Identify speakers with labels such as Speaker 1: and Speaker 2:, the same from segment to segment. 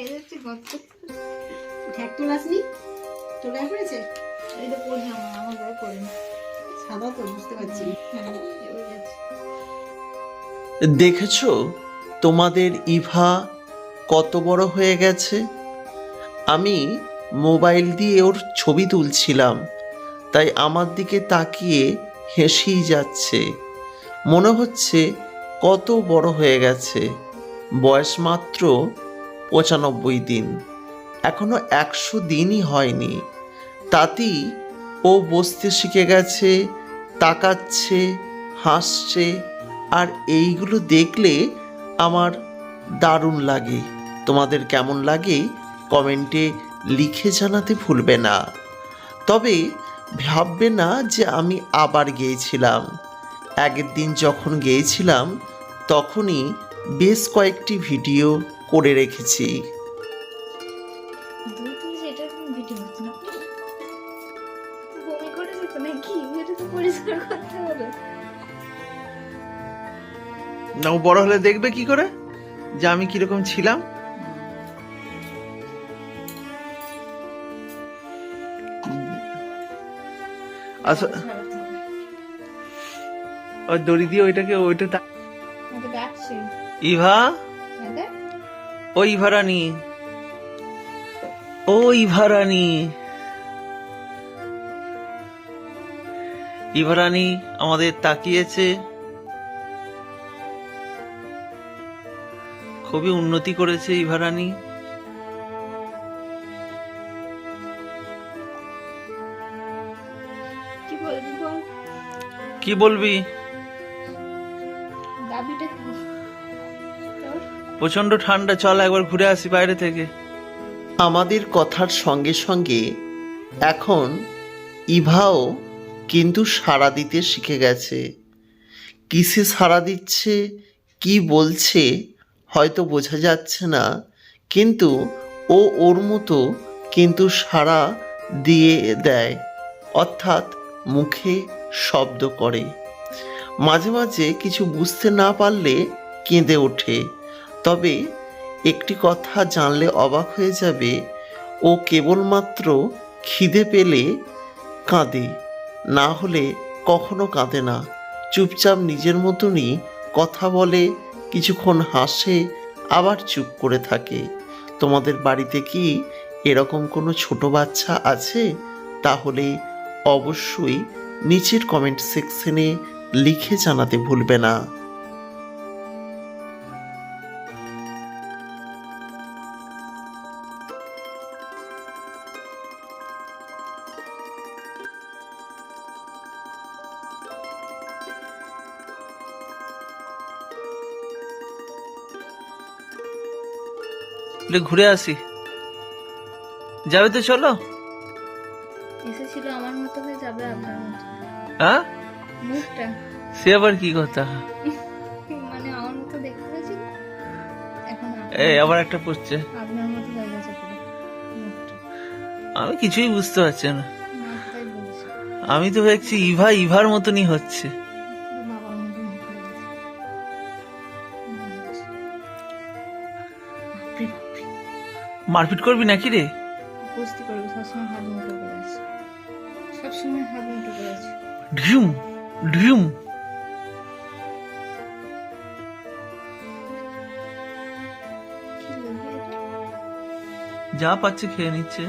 Speaker 1: এবার
Speaker 2: দেখেছ? তোমাদের ইভা কত বড় হয়ে গেছে? আমি মোবাইল দিয়ে ওর ছবি তুলছিলাম, তাই আমার দিকে তাকিয়ে হেসেই যাচ্ছে। মনে হচ্ছে কত বড় হয়ে গেছে। বয়স মাত্র পঁচানব্বই দিন। এখনও একশো দিনই হয়নি। তাতেই ও বসতে শিখে গেছে, তাকাচ্ছে, হাসছে, আর এইগুলো দেখলে আমার দারুণ লাগে। তোমাদের কেমন লাগে কমেন্টে লিখে জানাতে ভুলবে না। তবে ভাববে না যে আমি আবার গিয়েছিলাম। আগের দিন যখন গিয়েছিলাম, তখনই বেশ কয়েকটি ভিডিও করে রেখেছি।
Speaker 1: না
Speaker 2: ও বড় হলে দেখবে কি করে? যে আমি কীরকম ছিলাম। আচ্ছা দড়ি দিয়ে ওইটাকে ওইটা ইভা?
Speaker 1: হ্যাঁ ভারানি
Speaker 2: ও ইভারানি ও ইভারানি ইভারানি আমাদের তাকিয়েছে। খুবই উন্নতি করেছে ইভারানি
Speaker 1: কি বলবি?
Speaker 2: প্রচণ্ড ঠান্ডা, চল একবার ঘুরে আসি বাইরে থেকে। আমাদের কথার সঙ্গে সঙ্গে এখন ইভাও কিন্তু সাড়া দিতে শিখে গেছে। কিসে সাড়া দিচ্ছে, কি বলছে, হয়তো বোঝা যাচ্ছে না, কিন্তু ও ওর মতো কিন্তু সাড়া দিয়ে দেয়, অর্থাৎ মুখে শব্দ করে। মাঝে মাঝে কিছু বুঝতে না পারলে কেঁদে ওঠে। তবে একটি কথা জানলে অবাক হয়ে যাবে, ও কেবলমাত্র খিদে পেলে কাঁদে, না হলে কখনো কাঁদে না। চুপচাপ নিজের মতনই কথা বলে, কিছুক্ষণ হাসে, আবার চুপ করে থাকে। তোমাদের বাড়িতে কি এরকম কোনো ছোট বাচ্চা আছে? তাহলে অবশ্যই নিচের কমেন্ট সেকশনে লিখে জানাতে ভুলবে না। ঘুরে আসি। যাবে তো চলো।
Speaker 1: এসেছিল আমার মতো হয়ে যাবে আপনার মতো।
Speaker 2: হ্যাঁ?
Speaker 1: মুখটা।
Speaker 2: সে আবার কি কথা?
Speaker 1: মানে আমার মতো দেখতে হয়েছিল। এখন
Speaker 2: এই আবার একটা পড়ছে
Speaker 1: আপনার মতো হয়ে গেছে পুরো
Speaker 2: আমি কিছুই বুঝতে পারছি না। আমি তো দেখছি ইভা ইভার মতনই হচ্ছে। মারপিট করবি নাকি রে?
Speaker 1: কুস্তি করবে সবসময় হাত মুঠো করে আছে। সবসময় হাত মুঠো করে আছে।
Speaker 2: ঢিউম ঢিউম।
Speaker 1: কি বলবি এটা?
Speaker 2: যা পাচ্ছে খেয়ে নিচ্ছে।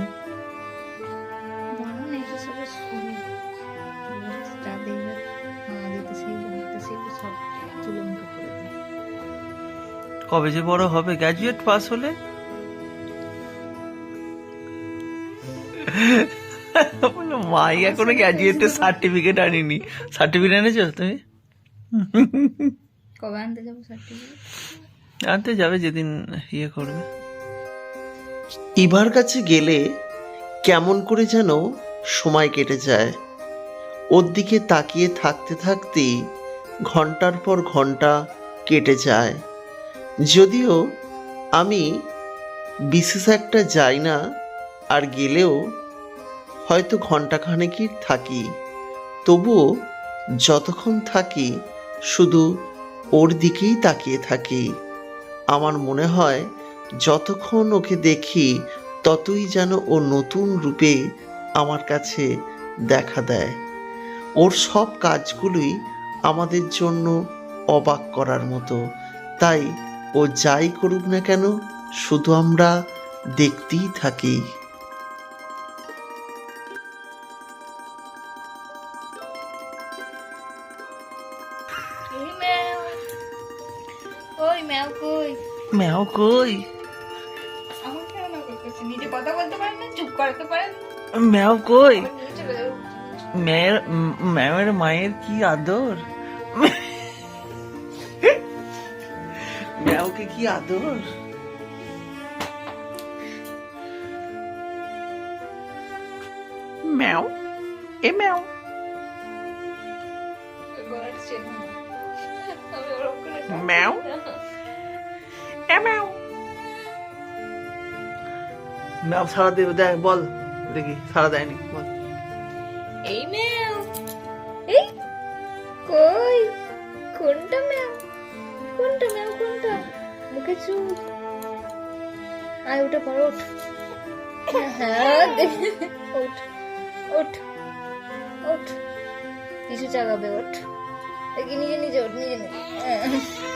Speaker 2: কবে যে বড় হবে গ্র্যাজুয়েট পাস হলে? বলল, মাই এখনও গ্র্যাজুয়েটের সার্টিফিকেট আনিনি? সার্টিফিকেট এনেছো তুমি?
Speaker 1: কবে আনতে যাব সার্টিফিকেট
Speaker 2: আনতে যাবে যেদিন ইয়ে করবে। ইভার কাছে গেলে কেমন করে যেন সময় কেটে যায়। ওর দিকে তাকিয়ে থাকতে থাকতেই ঘণ্টার পর ঘণ্টা কেটে যায়। যদিও আমি বিশেষ একটা যাই না আর গেলেও হয়তো ঘন্টাখানেকই থাকি। তবুও যতক্ষণ থাকি, শুধু ওর দিকেই তাকিয়ে থাকি। আমার মনে হয়, যতক্ষণ ওকে দেখি, ততই যেন ও নতুন রূপে আমার কাছে দেখা দেয়। ওর সব কাজগুলোই আমাদের জন্য অবাক করার মতো। তাই ও যাই করুক না কেন, শুধু আমরা দেখতেই থাকি।
Speaker 1: ওই ম্যাও কই
Speaker 2: ম্যাও কই
Speaker 1: আমার কেন না করতেছে নিজে কথা বলতে পারেন না চুপ করতে পারেন
Speaker 2: ম্যাও কই
Speaker 1: আবার নিয়ে চলে যাব
Speaker 2: মেয়ের ম্যামের মায়ের কি আদর ম্যাওকে কি আদর ম্যাও এ ম্যাও
Speaker 1: গলার চেন
Speaker 2: ম্যাও? ম্যাও ম্যাও সারা দেবে দেয় বল দেখি সারা দেয়নি বল
Speaker 1: এই ম্যাও এই কই কোনটা ম্যাও কোনটা ম্যাও কোনটা মুখে চুপ আয় উঠে পড় ওঠ হ্যাঁ ওঠ ওঠ ওঠ কিছু চাগাবে ওঠ নিজে নিজে ওঠ নিজে নিজে।